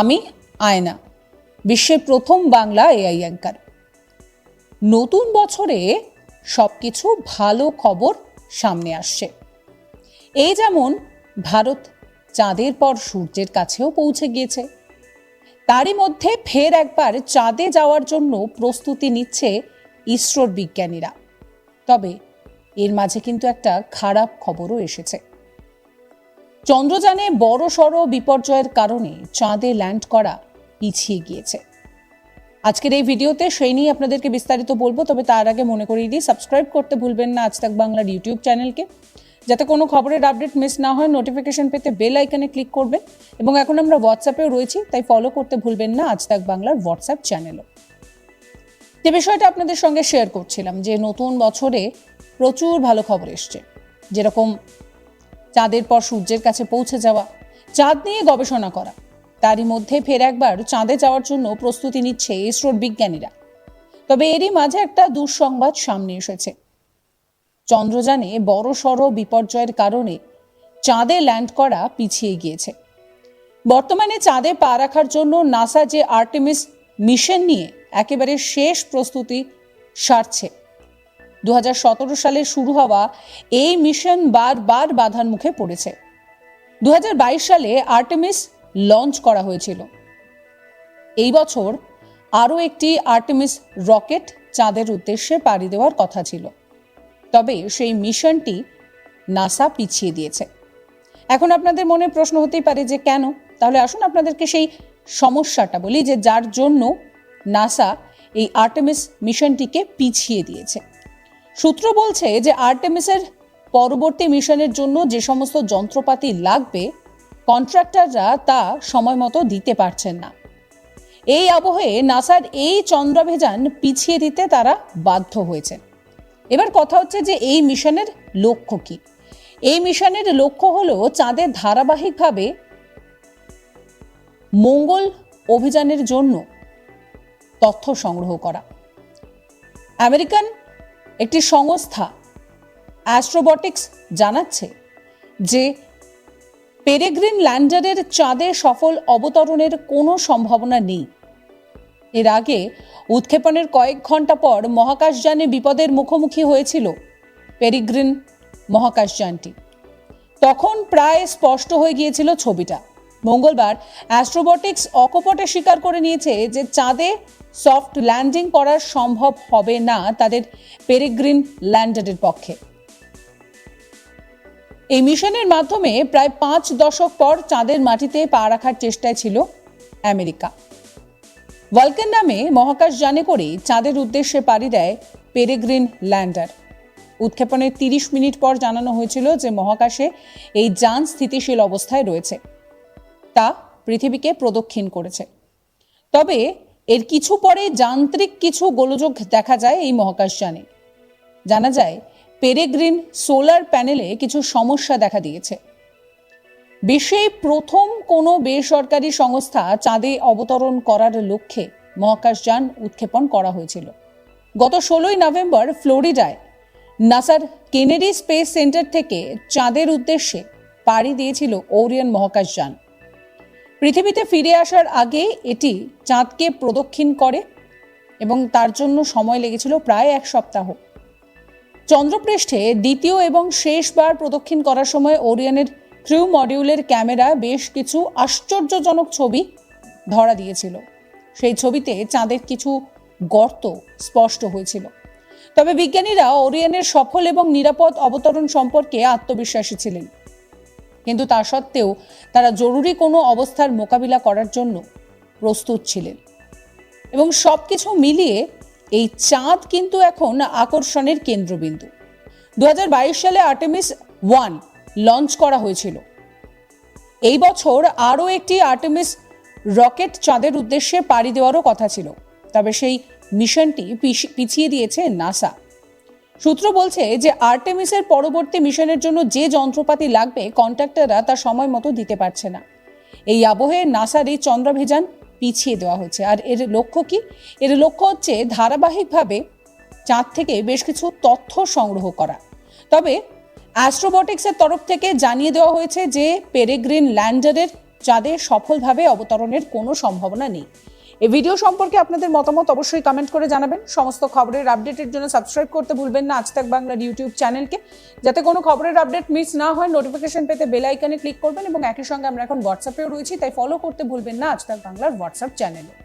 আমি আয়না, বিশ্বের প্রথম বাংলা এআই অ্যাঙ্কার। নতুন বছরে সব কিছু ভালো খবর সামনে আসছে। এই যেমন ভারত চাঁদের পর সূর্যের কাছেও পৌঁছে গিয়েছে। তারই মধ্যে ফের একবার চাঁদে যাওয়ার জন্য প্রস্তুতি নিচ্ছে ইসরোর বিজ্ঞানীরা। তবে এর মাঝে কিন্তু একটা খারাপ খবরও এসেছে। চন্দ্রযানে বড় সড় বিপর্যয়ের কারণে চাঁদে ল্যান্ড করা পিছিয়ে গিয়েছে। আজকের এই ভিডিওতে সেই নিয়ে আপনাদেরকে বিস্তারিত বলব, তবে তার আগে মনে করিয়ে দিই, সাবস্ক্রাইব করতে ভুলবেন না আজ তাক বাংলার ইউটিউব চ্যানেলকে। যাতে কোনো খবরের আপডেট মিস না হয়, নোটিফিকেশন পেতে বেল আইকনে ক্লিক করবেন। এবং এখন আমরা হোয়াটসঅ্যাপেও রয়েছি, তাই ফলো করতে ভুলবেন না আজ তাক বাংলার হোয়াটসঅ্যাপ চ্যানেলও। যে বিষয়টা আপনাদের সঙ্গে শেয়ার করছিলাম, যে নতুন বছরে প্রচুর ভালো খবর এসছে। যেরকম চাঁদের পর সূর্যের কাছে পৌঁছে যাওয়া, চাঁদ নিয়ে গবেষণা করা। তারই মধ্যে ফের একবার চাঁদে যাওয়ার জন্য প্রস্তুতি নিচ্ছে ইসরোর বিজ্ঞানীরা। তবে এরই মাঝে একটা দুঃসংবাদ সামনে এসেছে। চন্দ্রযানে বড় সড় বিপর্যয়ের কারণে চাঁদে ল্যান্ড করা পিছিয়ে গিয়েছে। বর্তমানে চাঁদে পা রাখার জন্য নাসা যে আর্টেমিস মিশন নিয়ে একেবারে শেষ প্রস্তুতি সারছে। দু হাজার সতেরো সালে শুরু হওয়া এই মিশন বারবার বাধার মুখে পড়েছে। দু হাজার বাইশ সালে আর্টেমিস লঞ্চ করা হয়েছিল। এই বছর আরও একটি আর্টেমিস রকেট চাঁদের উদ্দেশ্যে পাড়ি দেওয়ার কথা ছিল। তবে সেই মিশনটি নাসা পিছিয়ে দিয়েছে। এখন আপনাদের মনে প্রশ্ন হতেই পারে যে কেন? তাহলে আসুন আপনাদেরকে সেই সমস্যাটা বলি যে যার জন্য নাসা এই আর্টেমিস মিশনটিকে পিছিয়ে দিয়েছে। সূত্র বলছে যে আর্টেমিসের পরবর্তী মিশনের জন্য যে সমস্ত যন্ত্রপাতি লাগবে, কন্ট্রাক্টররা তা সময় মতো দিতে পারছেন না। এই আবহে নাসার এই চন্দ্রাভিযান পিছিয়ে দিতে তারা বাধ্য হয়েছেন এবার কথা হচ্ছে যে এই মিশনের লক্ষ্য কি? এই মিশনের লক্ষ্য হলো চাঁদের ধারাবাহিকভাবে মঙ্গল অভিযানের জন্য তথ্য সংগ্রহ করা। আমেরিকান একটি সংস্থা অ্যাস্ট্রোবটিক্স জানাচ্ছে যে পেরেগ্রিন ল্যান্ডারের চাঁদে সফল অবতরণের কোনো সম্ভাবনা নেই। এর আগে উৎক্ষেপণের কয়েক ঘণ্টা পর মহাকাশযানে বিপদের মুখোমুখি হয়েছিল পেরিগ্রিন মহাকাশযানটি তখন প্রায় স্পষ্ট হয়ে গিয়েছিল ছবিটা। মঙ্গলবার অ্যাস্ট্রোবটিক্স অকপটে স্বীকার করে নিয়েছে যে চাঁদে সফট ল্যান্ডিং করা সম্ভব হবে না তাদের পেরিগ্রিন ল্যান্ডারের পক্ষে। এই মিশনের মাধ্যমে প্রায় পাঁচ দশক পর চাঁদের মাটিতে পা রাখার চেষ্টায় ছিল আমেরিকা। ভলকেন নামে মহাকাশ যানে করে চাঁদের উদ্দেশ্যে পাড়ি দেয় পেরেগ্রিন ল্যান্ডার। উৎক্ষেপণের তিরিশ মিনিট পর জানানো হয়েছিল যে মহাকাশে এই যান স্থিতিশীল অবস্থায় রয়েছে। তা পৃথিবীকে প্রদক্ষিণ করেছে। তবে এর কিছু পরে যান্ত্রিক কিছু গোলযোগ দেখা যায় এই মহাকাশযানে জানা যায়, পেরেগ্রিন সোলার প্যানেলে কিছু সমস্যা দেখা দিয়েছে। বিশ্বে প্রথম কোনো বেসরকারি সংস্থা চাঁদে অবতরণ করার লক্ষ্যে মহাকাশযান উৎক্ষেপণ করা হয়েছিল। গত ষোলোই নভেম্বর ফ্লোরিডায় নাসার কেনেডি স্পেস সেন্টার থেকে চাঁদের উদ্দেশ্যে পাড়ি দিয়েছিল ওরিয়ন মহাকাশযান পৃথিবীতে ফিরে আসার আগে এটি চাঁদকে প্রদক্ষিণ করে এবং তার জন্য সময় লেগেছিল প্রায় এক সপ্তাহ। চন্দ্রপৃষ্ঠে দ্বিতীয় এবং শেষবার প্রদক্ষিণ করার সময় ওরিয়নের ক্রিউ মডিউলের ক্যামেরা বেশ কিছু আশ্চর্যজনক ছবি ধরা দিয়েছিল। সেই ছবিতে চাঁদের কিছু গর্ত স্পষ্ট হয়েছিল। তবে বিজ্ঞানীরা ওরিয়নের সফল এবং নিরাপদ অবতরণ সম্পর্কে আত্মবিশ্বাসী ছিলেন। কিন্তু তা সত্ত্বেও তারা জরুরি কোনো অবস্থার মোকাবিলা করার জন্য প্রস্তুত ছিলেন। এবং সব কিছু মিলিয়ে এই চাঁদ কিন্তু এখন আকর্ষণের কেন্দ্রবিন্দু। দু হাজার বাইশ সালে আর্টেমিস ওয়ান লঞ্চ করা হয়েছিল। এই বছর আরও একটি আর্টেমিস রকেট চাঁদের উদ্দেশ্যে পাড়ি দেওয়ারও কথা ছিল। তবে সেই মিশনটি পিছিয়ে দিয়েছে নাসা। সূত্র বলছে যে আর্টেমিসের পরবর্তী মিশনের জন্য যে যন্ত্রপাতি লাগবে, কন্ট্রাক্টররা তা সময় মতো দিতে পারছে না। এই আবহে নাসার এই চন্দ্রাভিযান পিছিয়ে দেওয়া হয়েছে। আর এর লক্ষ্য কি? এর লক্ষ্য হচ্ছে ধারাবাহিকভাবে চাঁদ থেকে বেশ কিছু তথ্য সংগ্রহ করা। তবে অ্যাস্ট্রোবটিক্সের তরফ থেকে জানিয়ে দেওয়া হয়েছে যে পেরেগ্রিন ল্যান্ডারের চাঁদে সফলভাবে অবতরণের কোনো সম্ভাবনা নেই। এই ভিডিও সম্পর্কে আপনাদের মতামত অবশ্যই কমেন্ট করে জানাবেন। সমস্ত খবরের আপডেটের জন্য সাবস্ক্রাইব করতে ভুলবেন না। আজ বাংলার ইউটিউব চ্যানেলকে যাতে কোনো খবরের আপডেট মিস না হয় নোটিফিকেশন পেতে বেল আইকনে ক্লিক করবেন এবং একই সঙ্গে আমরা এখন হোয়াটসঅ্যাপেও রয়েছি, তাই ফলো করতে ভুলবেন না আজ বাংলার হোয়াটসঅ্যাপ চ্যানেলে